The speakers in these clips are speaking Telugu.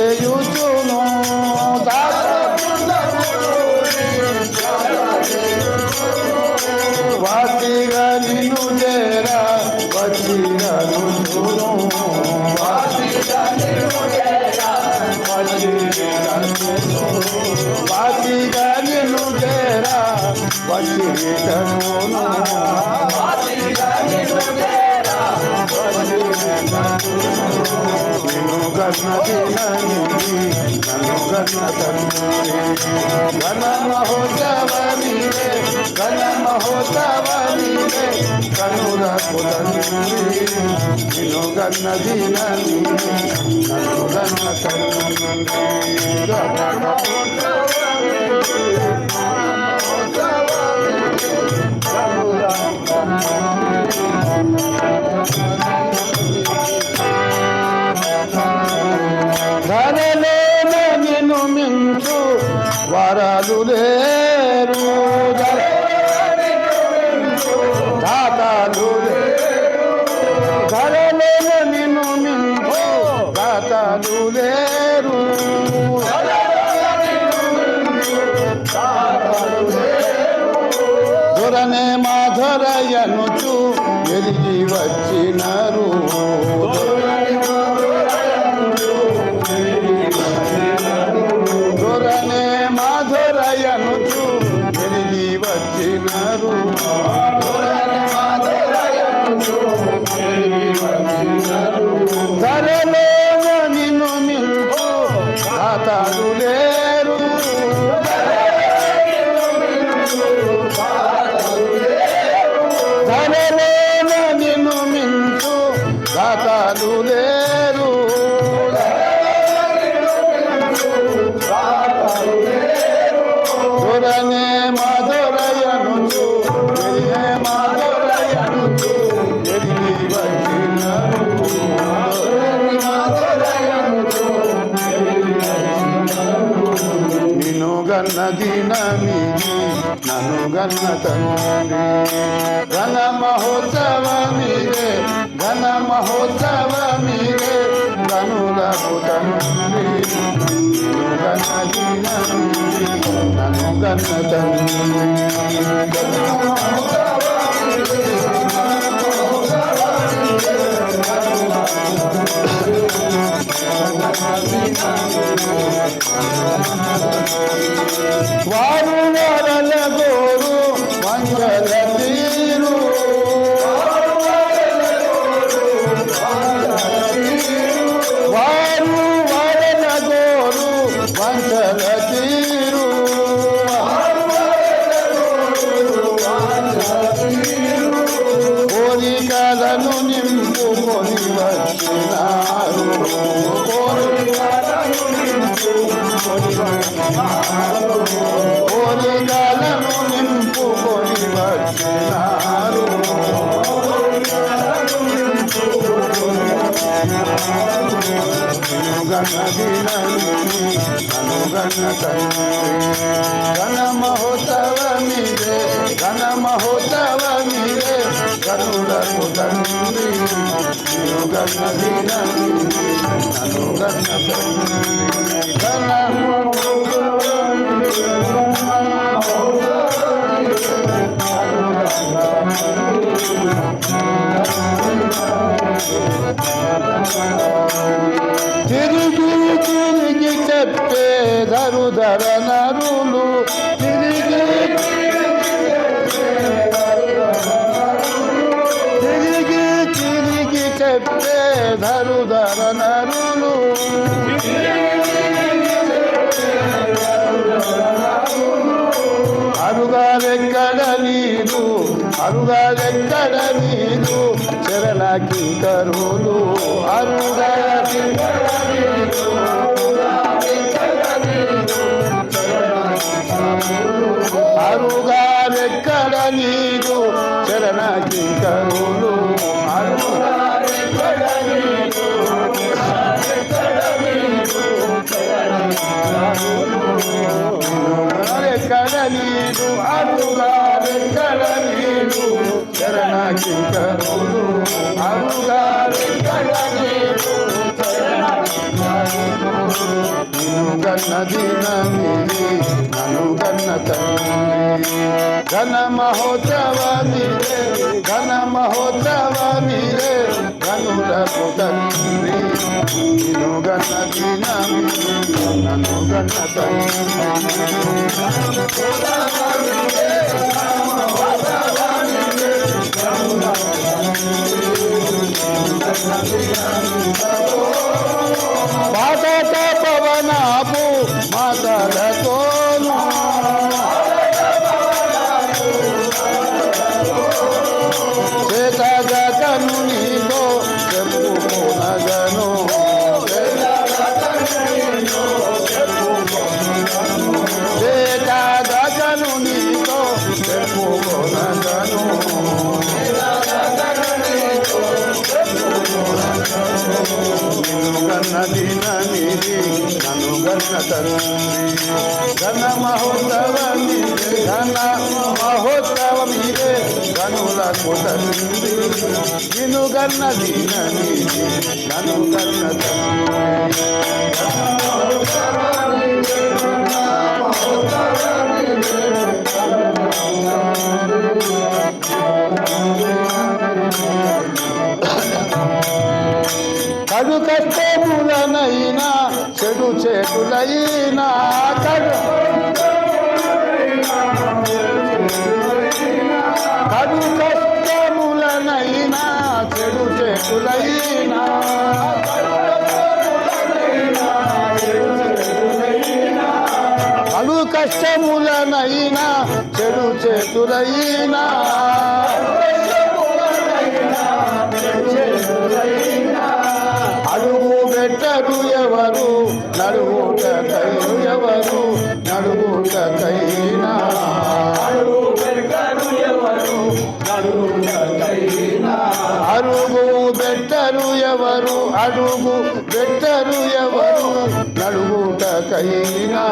చేయుచును వాసిగా నిన్ను చేరా వచ్చిగా నుంచును వాసిగా నిన్ను చేరా వచ్చిగా గణ మహోత్సవీ గణ మహోత్సవీ కనుర కులీ నిను గణ దినని నను గణ కనుర mulher. Maruá. నన్ను గన్న తండ్రి ఘన మహోత్సవ మీరే ఘన మహోత్సవ మీరే గనులకు తండ్రి నన్ను గన్న తండ్రి వారు వరలకు గణ మహోత్సవమిదే గణ మహోత్సవమిదే గరుడకు తండ్రి గణ తండ్రి కింకరులు అరుగా అరుగాలెక్కడ నీరు చరణ కింకరులు అరుగాలెక్కడ ఎక్కడ నీరు అరుగాలెక్కడ నీరు చరణ కింకరులు అరుగాలెక్కడ గన్న దిన మీది గన్న తండ్రి ఘన మహోత్సవ ఘన మహోత్సవ గనులకు గన్న గన్న ఘన మహోత్సవ మీరే ఘన మహోత్సవ మీరే గనులకు తండ్రి నిన్ను గన్న దీనని నిధి గన్న కడు కష్టములనైనా కులైనా కడు కష్టములనైనా చెడు చేతులైనా కడు కష్టములనైనా చెడు చేతులైనా అడుగు పెట్టరు ఎవరు నడువు నడుగుటకైను ఎవరు నడుగుటకైనా అడుగు పెట్టరు ఎవరు అడుగు పెట్టరు ఎవరు నడుగుటకైనా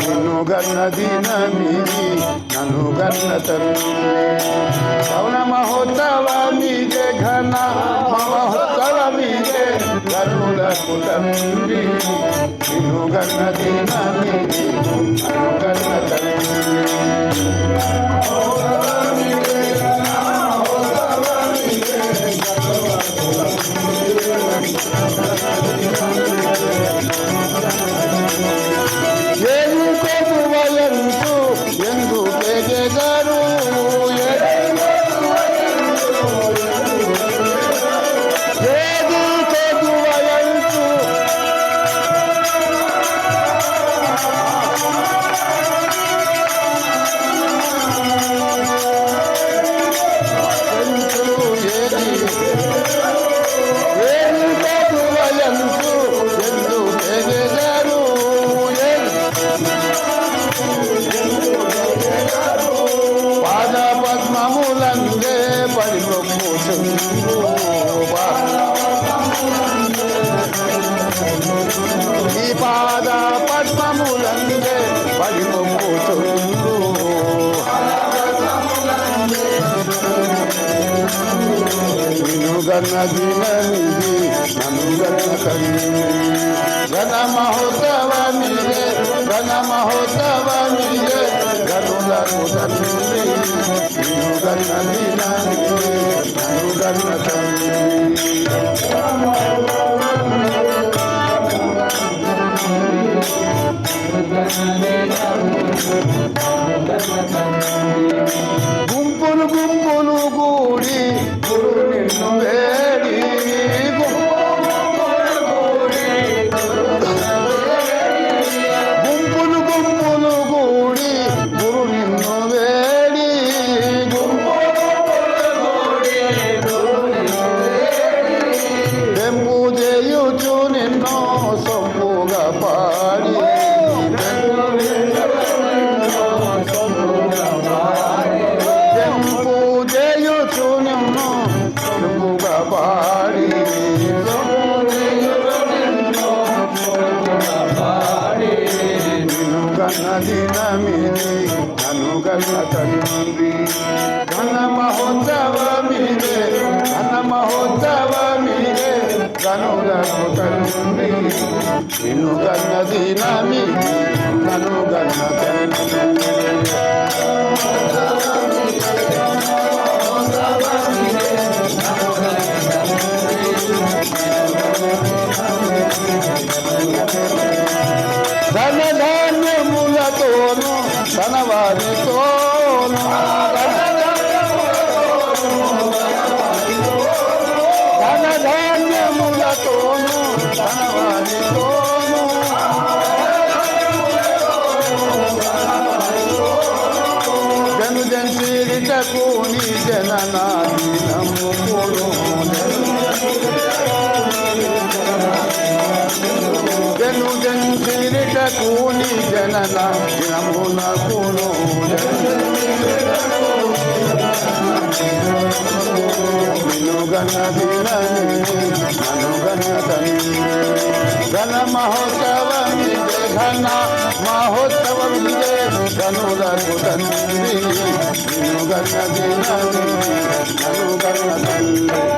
నిన్ను గన్న దిన గన్న తల్లి పవన మహోత్సవ మీదే ఘన. మహోత్సవ మీదే కరుణ తండ్రి నిన్ను గన్న దిన మీది నన్ను ಅಭಿನಂದಿ ನಮಗನ ತಂದಿನಿ ಗಣ ಮಹೋತ್ಸವ ನಿಗೆ ಗಣ ಮಹೋತ್ಸವ ನಿಗೆ ಗರುಡನು ತಂದಿನಿ ಗರುಡನ ದಿನ ಗರುಡನ ಗುಂಪುಲು ಗುಂಪುಲು ಗೂಡಿ ಗುರುವಿನ పాడి గణదినమి నను గణ తండ్రి గణ మహోత్సవమిదే గణ మహోత్సవమిదే గనులను తండ్రి నిన్ను గణ దినమి నను గణ తండ్రి ఘన మహోత్సవం ఘన మహోత్సవం ధనులకు తండ్రి ధనుగణ దిన ధనుగణ తండ్రి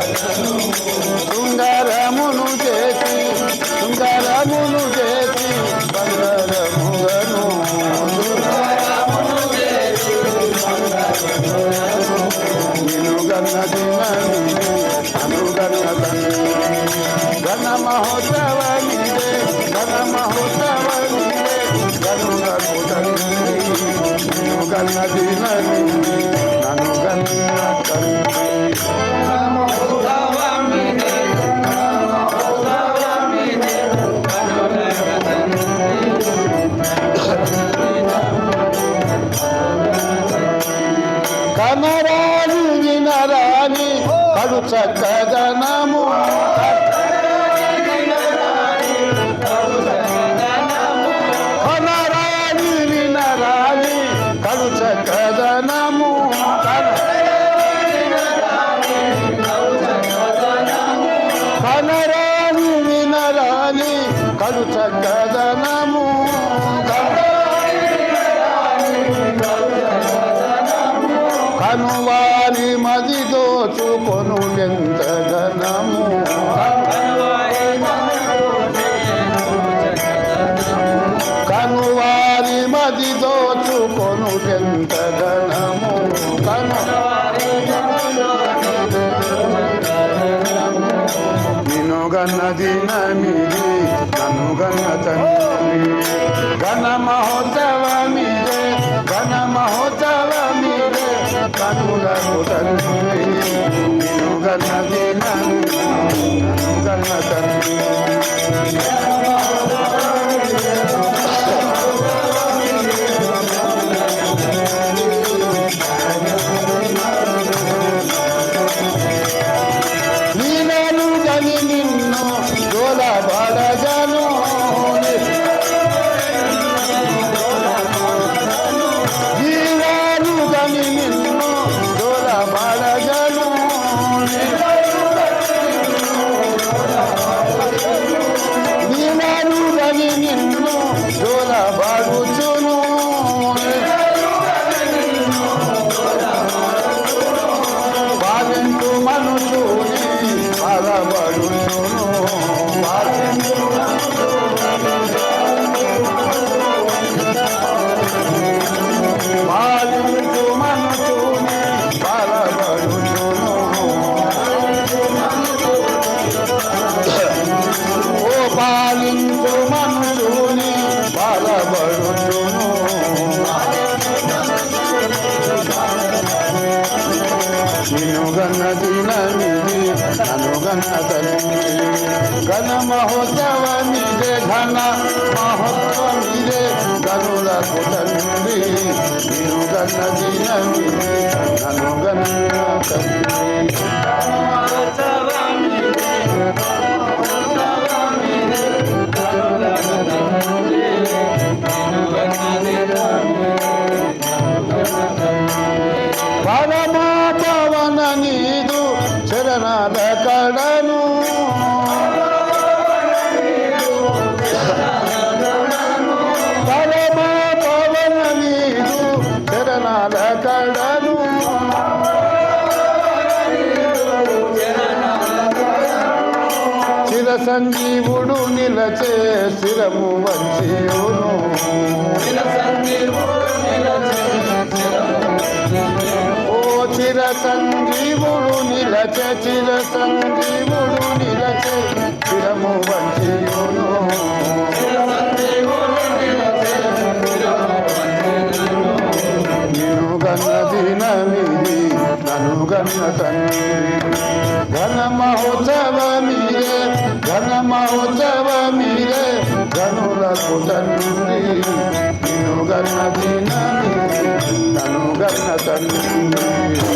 想成功。అనువారి మదితో చూకొను ఎంత ఘనము? Hare నిలసంజీవుడు నిలచే శిరము వంచియును ఓ చిర సంజీవుడు నిలచే చిర సంజీవుడు నిలచే శిరము వంచియును నిరుగన్నదినమిది ననుగన్న తన్ని ఘన మహోత్సవమి ఘనమౌతవమిరే గనులకు తండ్రి నిన్ను గన్న దిన నన్ను గన్న తండ్రి.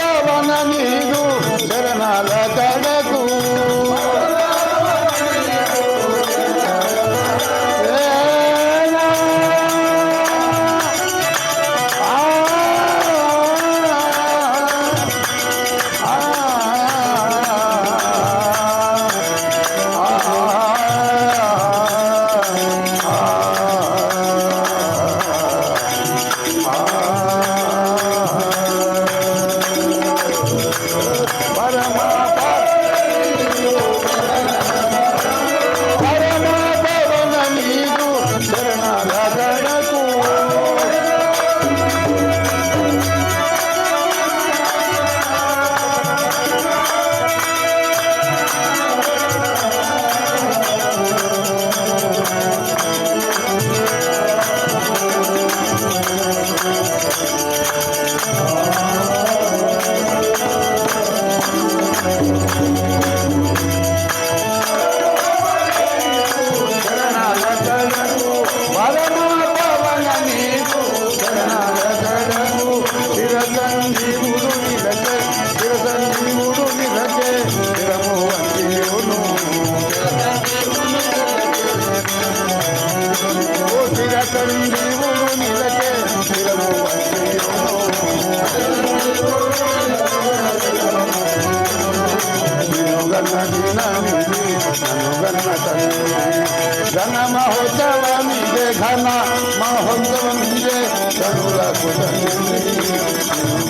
భవన నీరు శరణాల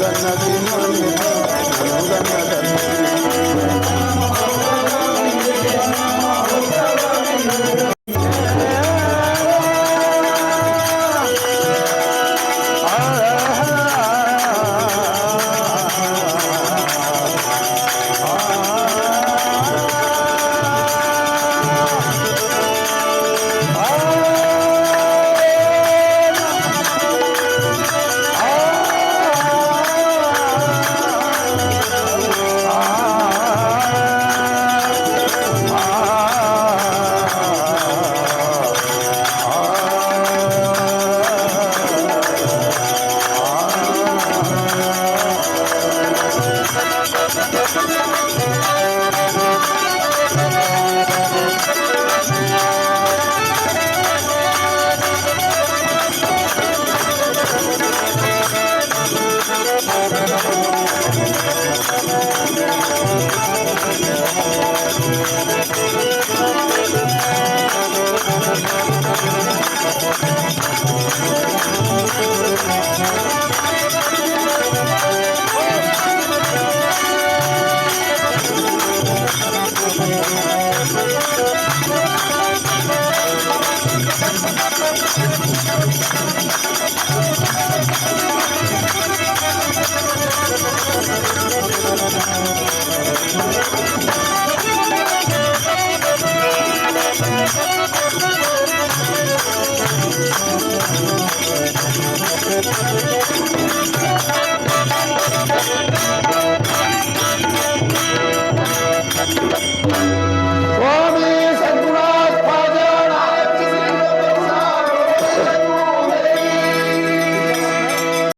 గన్న తండ్రి గుంపు గన్నది